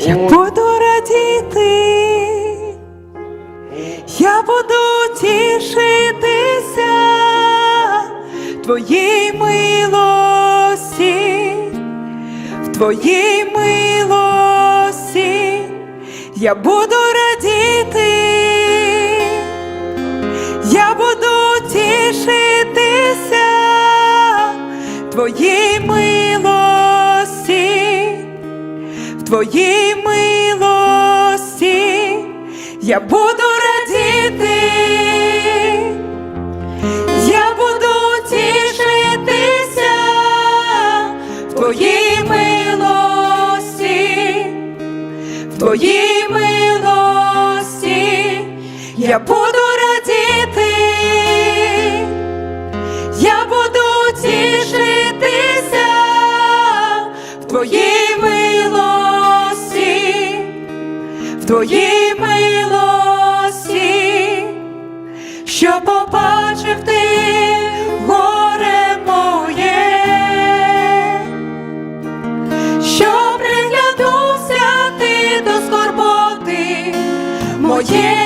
Я буду радіти, я буду тішитися Твоїй милості, в Твоїй милості я буду радіти, я буду тішитися Твоїй милості Твоїй милості. Я буду радіти, я буду тішитися в Твоїй милості, в Твоїй милості. Я буду в Твоїй милості, що побачив ти горе моє, що приглянувся ти до скорботи моєї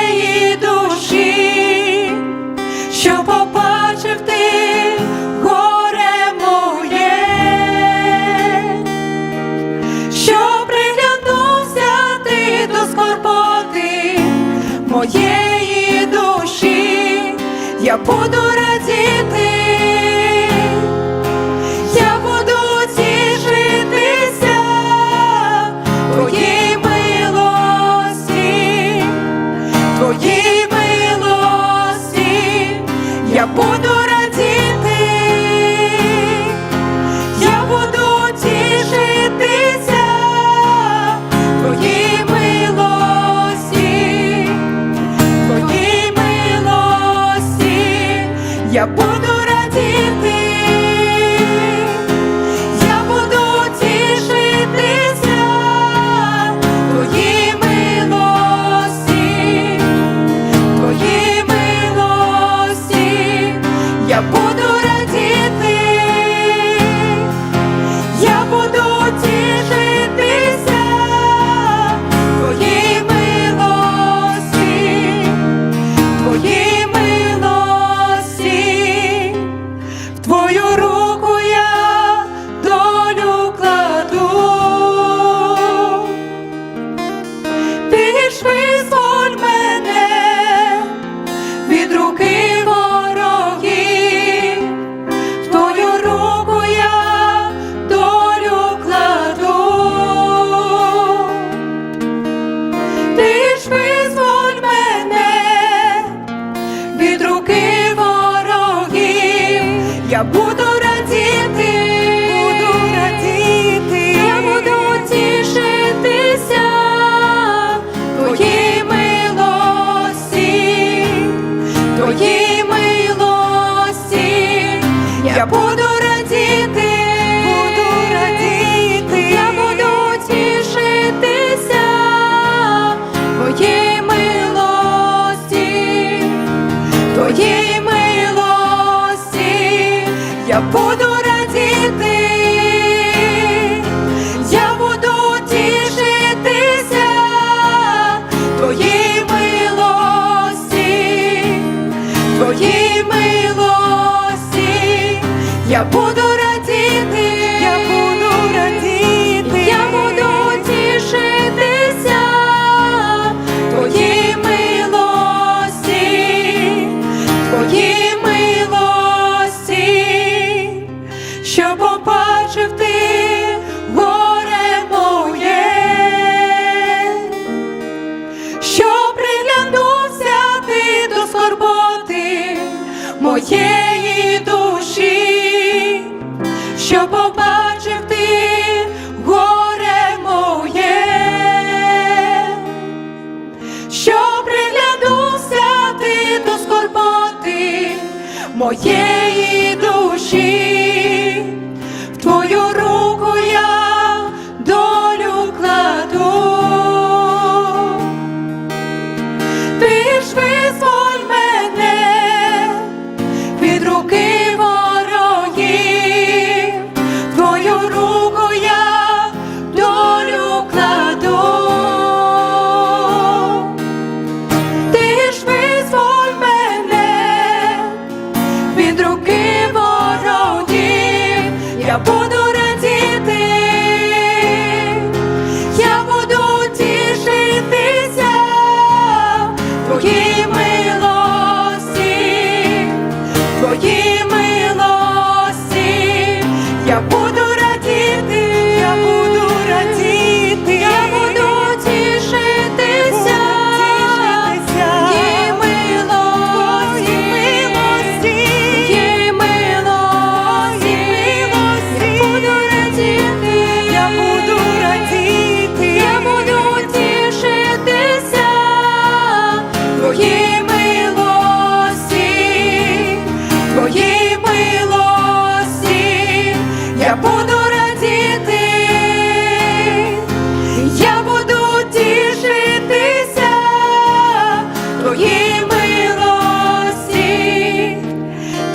моєї душі, я буду я буду радіти, радіти, я буду радіти, я буду тішитися твоїй милості, твоїй милості, що побачив ти горе моє, що приглянувся ти до скорботи моєї душі,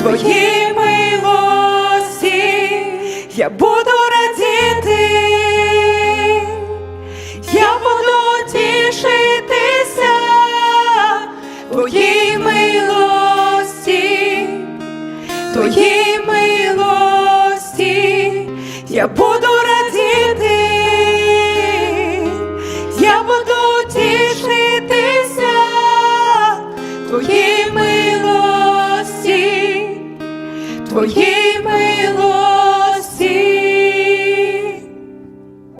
твоїй милості. Я буду радіти, я буду тішитися твоїй милості, твоїй милості. Я буду.